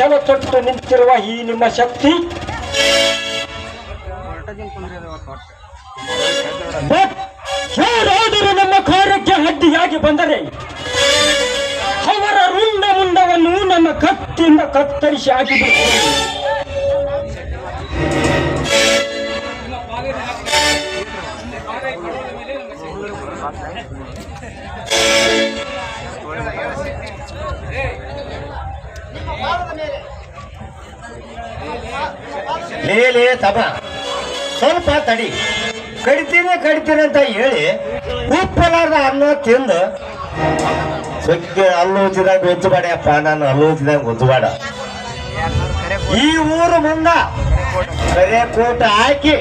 ಛಲ ತೊಟ್ಟು ನಿಂತಿರುವ ಈ ನಿಮ್ಮ ಶಕ್ತಿ. ಯಾರಾದರೂ ನಮ್ಮ ಕಾರ್ಯಕ್ಕೆ ಅಡ್ಡಿಯಾಗಿ ಬಂದರೆ ಅವರ ರುಂಡ ಮುಂಡವನ್ನು ನಮ್ಮ ಕತ್ತಿಯಿಂದ ಕತ್ತರಿಸಿ ಹಾಕಿಬಿಡುತ್ತೇವೆ ಲೇಲೆ ತಬ. ಸ್ವಲ್ಪ ತಡಿ. ಕಡಿತೀನಿ ಕಡಿತೀನಿ ಅಂತ ಹೇಳಿ ಉಪ್ಪಲಾರ್ದ ಅನ್ನ ತಿಂದು ಸೊಕ್ಕೆ ಹಲ್ಲು ಉಜ್ಜಿದಾಗ ಉಜ್ಜಬೇಡಪ್ಪ ನಾನು ಹಲ್ಲು ಉಜ್ಜಿದಾಗ ಉಜ್ಜಬೇಡ ಈ ಊರು ಮುಂದ ಕರೆ ಕೋಟ ಹಾಕಿ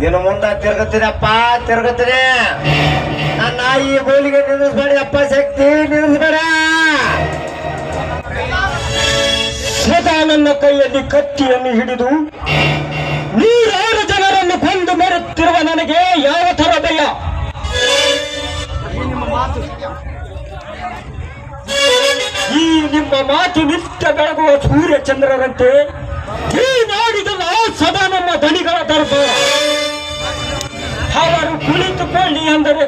ನಿನ್ನ ಮುಂದ ತಿರ್ಗತ್ತೀರಪ್ಪ ತಿರ್ಗತ್ತೀನಿ. ನನ್ನ ಈ ಗೋಲಿಗೆ ನಿಲ್ಲಿಸ್ಬೇಡ ಅಪ್ಪ ಶಕ್ತಿ ನಿಲ್ಲಿಸ್ಬೇಡ. ನನ್ನ ಕೈಯಲ್ಲಿ ಕತ್ತಿಯನ್ನು ಹಿಡಿದು ನೂರಾರು ಜನರನ್ನು ಕೊಂದು ಮರುತ್ತಿರುವ ನನಗೆ ಯಾವ ತರ ಭಯ? ಈ ನಿಮ್ಮ ಮಾತು ನಿತ್ಯ ಬೆಳಗುವ ಸೂರ್ಯ ಚಂದ್ರರಂತೆ ಈ ನಾಡಿದಲ್ಲ ಸದಾ ನಮ್ಮ ಧನಿಗಳ ದರ್ಬಾರ. ಅವರು ಕುಳಿತುಕೊಳ್ಳಿ ಅಂದರೆ